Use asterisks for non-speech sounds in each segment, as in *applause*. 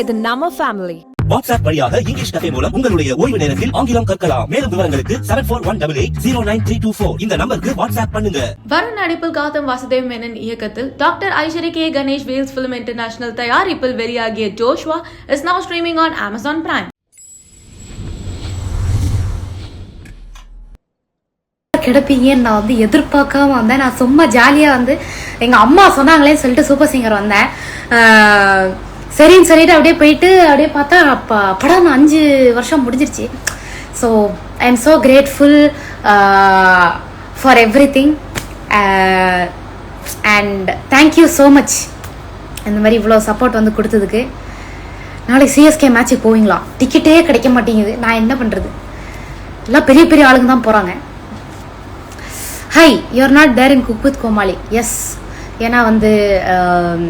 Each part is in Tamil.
இது நம்ம ஃபேமிலி வாட்ஸ்அப் வழியாக இங்கிலீஷ் கதை மூலம் உங்களுடைய ஓய்வு நேரத்தில் ஆங்கிலம் கற்கலாம். மேலும் விவரங்களுக்கு seven four one double eight zero nine three two four இந்த நம்பருக்கு வாட்ஸ்அப் பண்ணுங்க. வருண் நடிப்பில் கௌதம் வாசுதேவ் மேனன் இயக்கத்தில் doctor Ishari K Ganesh Vels film international தயாரிப்பில் வெளியாகிய Joshua is now streaming on Amazon Prime கிடப்பீங்கன்னு நான் வந்து எதிர்பார்க்காம வந்தேன்? நான் சும்மா ஜாலியாக வந்து எங்கள் அம்மா சொன்னாங்களேன்னு சொல்லிட்டு சூப்பர் சிங்கர் வந்தேன். சரின்னு சொல்லிட்டு அப்படியே போயிட்டு அப்படியே பார்த்தா அப்போ படம் அஞ்சு வருஷம் முடிஞ்சிருச்சு. So I am so grateful for everything and thank you so much இந்த மாதிரி இவ்வளோ சப்போர்ட் வந்து கொடுத்ததுக்கு. நாளைக்கு சிஎஸ்கே மேட்ச்சுக்கு போவீங்களா? டிக்கெட்டே கிடைக்க மாட்டேங்குது. நான் என்ன பண்ணுறது எல்லாம் பெரிய பெரிய ஆளுங்க தான் போகிறாங்க hi you're not there in Cook with Comali yes ஏன்னா வந்து um,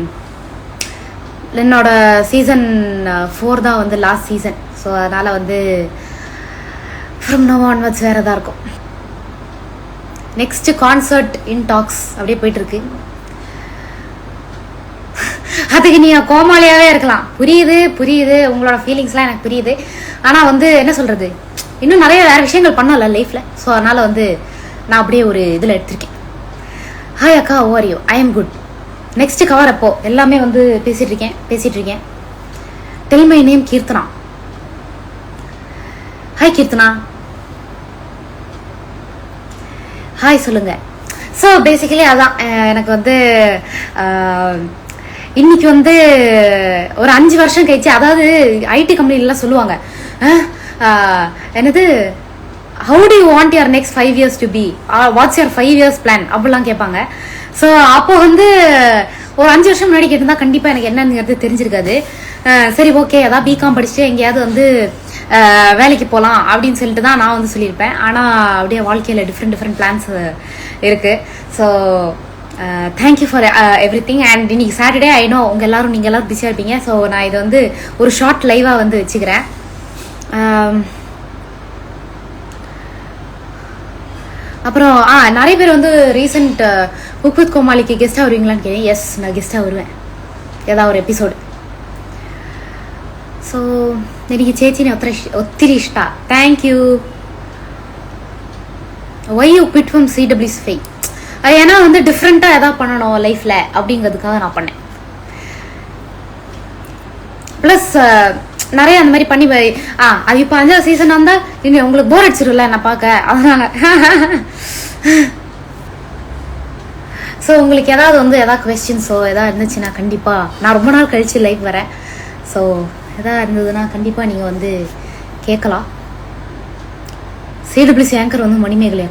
என்னோட சீசன் ஃபோர் தான் வந்து லாஸ்ட் சீசன் ஸோ அதனால் வந்து ஃப்ரம் நோ ஆன்வர்ட்ஸ் வேறு தான் இருக்கும். நெக்ஸ்ட்டு கான்சர்ட் இன் டாக்ஸ் அப்படியே போயிட்டுருக்கு. அதுக்கு நீ கோமாளியாகவே இருக்கலாம். புரியுது புரியுது. உங்களோட ஃபீலிங்ஸ்லாம் எனக்கு புரியுது. ஆனால் வந்து என்ன சொல்கிறது இன்னும் நிறைய வேறு விஷயங்கள் பண்ணல லைஃப்பில் ஸோ அதனால் வந்து நான் அப்படியே ஒரு இதில் எடுத்திருக்கேன். ஹாய் அக்கா Oreo I am good next cover அப்போ எல்லாமே வந்து பேசிட்டு இருக்கேன் பேசிட்டு இருக்கேன் tell my name Keerthana. Hi Keerthana. Hi சொல்லுங்க. ஸோ பேசிக்கலி அதான் எனக்கு வந்து இன்னைக்கு வந்து ஒரு அஞ்சு வருஷம் கழிச்சு அதாவது ஐடி கம்பெனிலாம் சொல்லுவாங்க. என்னது? How do you want your next five years to be what's your five years plan அப்படிலாம் கேட்பாங்க. ஸோ அப்போ வந்து ஒரு அஞ்சு வருஷம் முன்னாடி கேட்டிருந்தா கண்டிப்பாக எனக்கு என்னங்கிறது தெரிஞ்சிருக்காது. சரி ஓகே அதான் பிகாம் படிச்சுட்டு எங்கேயாவது வந்து வேலைக்கு போகலாம் அப்படின்னு சொல்லிட்டு தான் நான் வந்து சொல்லியிருப்பேன். ஆனால் அப்படியே வாழ்க்கையில் டிஃப்ரெண்ட் டிஃப்ரெண்ட் பிளான்ஸ் இருக்கு. So thank you for everything and இன்னைக்கு சாட்டர்டே ஐ நோ உங்கள் எல்லாரும் நீங்கள் எல்லாரும் பிஸியாக இருப்பீங்க. ஸோ நான் இது வந்து ஒரு ஷார்ட் லைவாக வந்து வச்சுக்கிறேன். அப்புறம் ஆ நிறைய பேர் வந்து ரீசெண்ட் குக்வித் கோமாளிக்கு கெஸ்ட்டாக வருவீங்களான்னு கேட்டேன். எஸ் நான் கெஸ்ட்டாக வருவேன். ஏதாவது ஒரு எபிசோடு సో నేను చేసిన ఒత్తిడి ఇష్ట thank you why you quit from சிடபிள்யூஸ் ஃபை ஏன்னா வந்து டிஃப்ரெண்ட்டாக எதாவது பண்ணணும் லைஃப்பில் அப்படிங்கிறதுக்காக நான் பண்ணேன். ப்ளஸ் நிறைய அந்த மாதிரி பண்ணி ஆ அது இப்போ அஞ்சாவது சீசன் வந்தால் இனி உங்களுக்கு போர் அடிச்சிரும்ல நான் பார்க்க. அதனால. ஸோ உங்களுக்கு ஏதாவது வந்து எதாவது கொஸ்டின்ஸோ எதாவது இருந்துச்சுன்னா கண்டிப்பாக நான் ரொம்ப நாள் கழிச்சு லைவ் வரேன். ஸோ எதாவது இருந்ததுன்னா கண்டிப்பாக நீங்கள் வந்து கேட்கலாம். சிடபிள்யூசி ஆங்கர் வந்து மணிமேகலை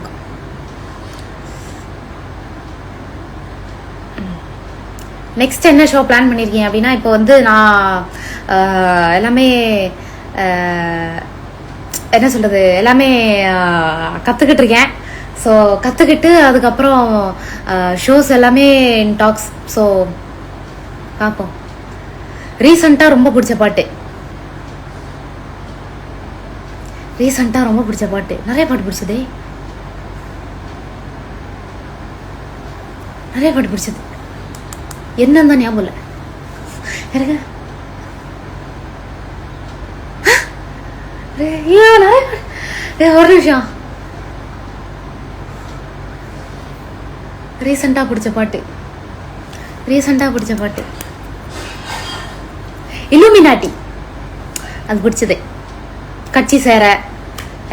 நெக்ஸ்ட் என்ன ஷோ பிளான் பண்ணியிருக்கீங்க அப்படின்னா இப்போ வந்து நான் எல்லாமே என்ன சொல்கிறது எல்லாமே கற்றுக்கிட்டு இருக்கேன். ஸோ கற்றுக்கிட்டு அதுக்கப்புறம் ஷோஸ் எல்லாமே இன் டாக்ஸ் ஸோ பார்ப்போம். ரீசண்டாக ரொம்ப பிடிச்ச பாட்டு. ரீசண்டாக ரொம்ப பிடிச்ச பாட்டு. நிறைய பாட்டு பிடிச்சதே. நிறைய பாட்டு பிடிச்சது. என்னன்னு தான் ஞாபகம் இல்லை. எனக்கு ஒரு நிமிஷம். ரீசெண்டாக பிடிச்ச பாட்டு. ரீசெண்டாக பிடிச்ச பாட்டு. இலுமினாட்டி அது பிடிச்சது. கட்சி சேர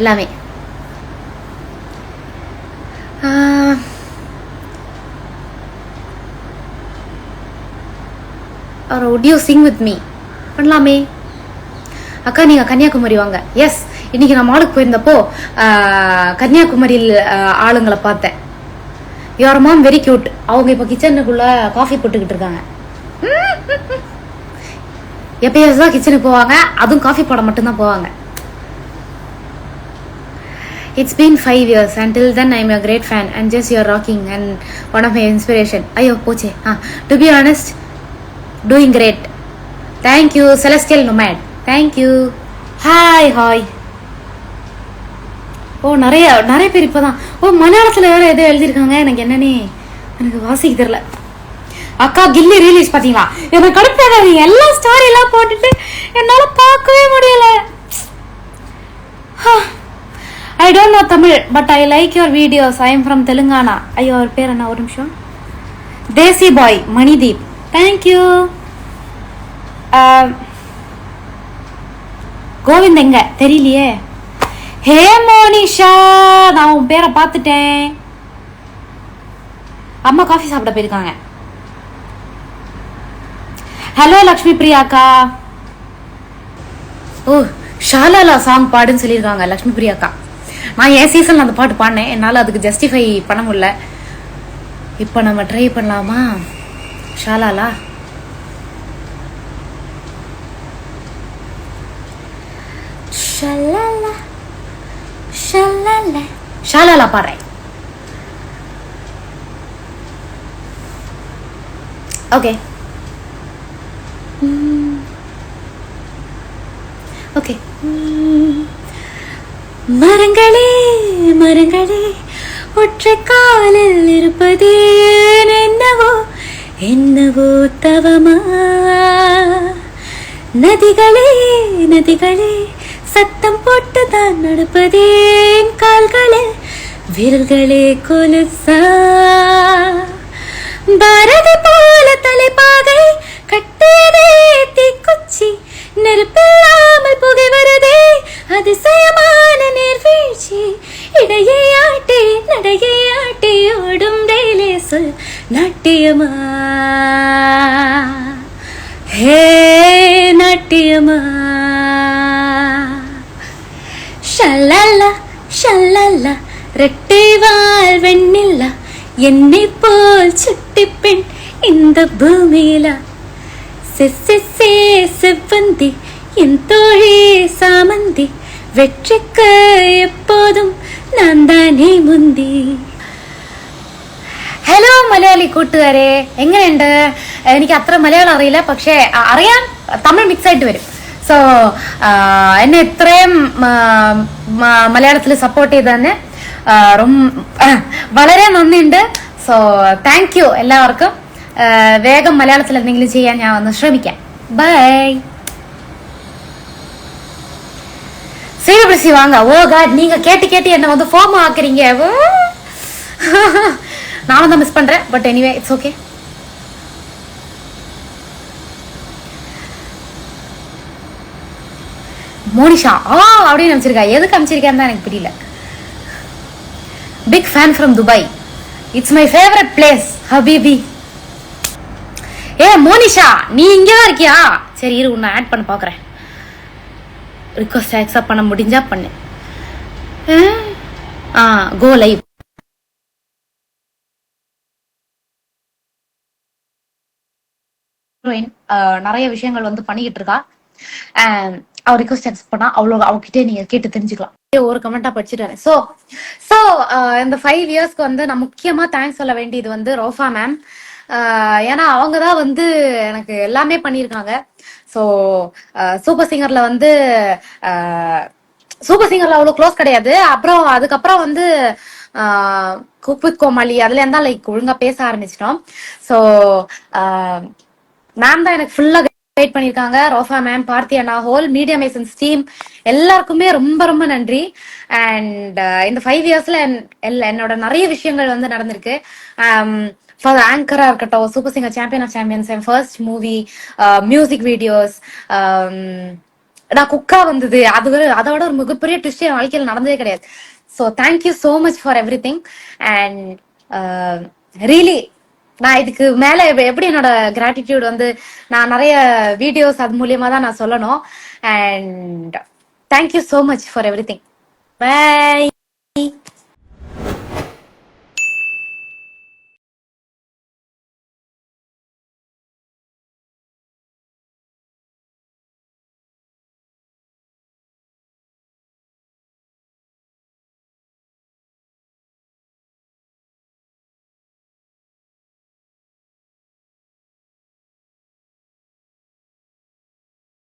எல்லாமே. ஒரு would you sing with me பண்ணலாமே. அக்கா நீங்கள் கன்னியாகுமரி வாங்க. எஸ் இன்னைக்கு நான் மாலுக்கு போயிருந்தப்போ கன்னியாகுமரியில் ஆளுங்களை பார்த்தேன். யுவர் மாம் வெரி கியூட் அவங்க இப்போ கிச்சனுக்குள்ள காஃபி போட்டுக்கிட்டு இருக்காங்க. *laughs* எப்பயாவது தான் கிச்சனுக்கு போவாங்க? அதுவும் காஃபி போட மட்டும்தான் போவாங்க. It's been five years and till then I'm a great fan and just you're rocking and one of my inspiration ஐயோ போச்சே. ஆ to be honest doing great thank you celestial nomad thank you hi hi oh நிறைய நிறைய பேர் இப்போதான். ஓ மலையாளத்தில் வேற எதோ எழுதியிருக்காங்க. எனக்கு என்னன்னே எனக்கு வாசிக்க தெரில அக்கா கில்லி ரிலீஸ் பார்த்தீங்களா? எனக்கு கடுப்பாக எல்லா ஸ்டோரி போட்டுட்டு என்னால் பார்க்கவே முடியல. I don't know Tamil but I like your videos I am from Telangana ஐயோ அவர் பேர் என்ன? ஒரு நிமிஷம். Desi boy Manideep thank you um, Govind எங்க? தெரியலையே. ஹே மோனிஷா நான் உன் பேரை பார்த்துட்டேன். அம்மா காஃபி சாப்பிட போயிருக்காங்க. ஹலோ லக்ஷ்மி பிரியாக்கா. ஓ ஷாலாலா சாங் பாடுன்னு சொல்லியிருக்காங்க லக்ஷ்மி பிரியாக்கா. நான் என் சீசன்ல அந்த பாட்டு பாடினேன். என்னால் அதுக்கு ஜஸ்டிஃபை பண்ண முடியல. இப்போ நம்ம ட்ரை பண்ணலாமா? ஷாலாலா? ஷலாலா ஷலாலா. ஷாலாலா பாடுறேன். ஓகே. ஓகே. மரங்களே மரங்களே ஒற்றை காலில் இருப்பதே என்னவோ என்னவோ தவமா நதிகளே நதிகளே சத்தம் போட்டுதான் நடப்பதேன் கால்களே விரல்களே கொலுசா. பாரதி போல தலைப்பாகை கட்டியதே தீக்குச்சி நெருப்பில்லாமல் புகை வருதே அதிசயமான நீர்வீழ்ச்சி. இடையே ஆட்டி நடையே ஆட்டி ஓடும் ரயிலே சொல் நாட்டியமா? ஹே நாட்டியமா ஷல்லல்லா ஷல்லல்லா ரெட்டை வாழ் வெண்ணில்லா என்னை போல் சுட்டி பெண் இந்த பூமியில சிசிசே செவ்வந்தி என் தோழி சாமந்தி வெற்றிக்கு எப்போதும் நான் தானே മുന്തി ഹലോ മലയാളി കൂട്ടുകാരെ എങ്ങനെയുണ്ട് എനിക്ക് അത്ര മലയാളം അറിയില്ല പക്ഷേ അ- അറിയാൻ തമിഴ് മിക്സ് ആയിട്ട് വരും സോ എന്നെ ഇത്രയും മലയാളത്തിൽ സപ്പോർട്ട് ചെയ്തതന്നെ ആ, റൊം- ആ, വളരെ നന്ദിയുണ്ട് സോ താങ്ക് യു എല്ലാവർക്കും ആ, വേഗം മലയാളത്തിൽ എന്തെങ്കിലും ചെയ്യാൻ ഞാൻ ഒന്ന് ശ്രമിക്കാം ബൈ சீரபிசி வாங்க ஓ காட் நீங்க கேட்டு கேட்டு என்ன வந்து ஃபோம் ஆக்குறீங்க ஓ. நானும் தான் மிஸ் பண்றேன். But anyway it's okay Monisha ஆ அப்படின்னு அமைச்சிருக்கா எதுக்கு அமைச்சிருக்கான்னு தான் எனக்கு புரியல. Big fan from Dubai it's my favourite place ஹபீபி ஏ மோனிஷா நீ இங்கே தான் இருக்கியா? சரி இரு உன்னை ஆட் பண்ண பார்க்குறேன் ரிக்வஸ்ட் அக்செப்ட் பண்ண முடிஞ்சா பண்ணு. ஆ கோ லைவ் நிறைய விஷயங்கள் வந்து பண்ணிக்கிட்டு இருக்கா. அவர் அவ ரிக்வஸ்ட் அக்செப்ட் பண்ணா அவ்வளோ அவகிட்டே நீங்க கேட்டு தெரிஞ்சுக்கலாம். ஒரு கமெண்டா படிச்சுட்டு ஸோ ஸோ இந்த ஃபைவ் இயர்ஸ்க்கு வந்து நான் முக்கியமா தேங்க்ஸ் சொல்ல வேண்டியது வந்து ரோஃபா மேம் ஏன்னா அவங்க தான் வந்து எனக்கு எல்லாமே பண்ணியிருக்காங்க. ஸோ சூப்பர் சிங்கர்ல வந்து சூப்பர் சிங்கர்ல அவ்வளோ க்ளோஸ் கிடையாது. அப்புறம் அதுக்கப்புறம் வந்து குக் வித் கோமாளி அதுல இருந்தா லைக் ஒழுங்கா பேச ஆரம்பிச்சிட்டோம். ஸோ மேம் தான் எனக்கு ஃபுல்லா கைட் பண்ணிருக்காங்க ரோஃபா மேம் பார்த்தி அண்ணா ஹோல் மீடியா மேசன்ஸ் டீம் எல்லாருக்குமே ரொம்ப ரொம்ப நன்றி. அண்ட் uh, இந்த ஃபைவ் இயர்ஸ்ல என்னோட நிறைய விஷயங்கள் வந்து நடந்திருக்கு. Um, ஃபார் ஆங்கரா இருக்கட்டும் super singer champion of champions N first movie music videos நான் குக்கா வந்தது. அது ஒரு- அதோட ஒரு மிகப்பெரிய ட்விஸ்ட் என் வாழ்க்கையில் நடந்ததே கிடையாது. So thank you so much for everything and really நான் இதுக்கு மேல எப்படி என்னோட கிராட்டிடியூட் வந்து நான் நிறைய வீடியோஸ் அது மூலியமா தான் நான் சொல்லணும். And thank you so much for everything bye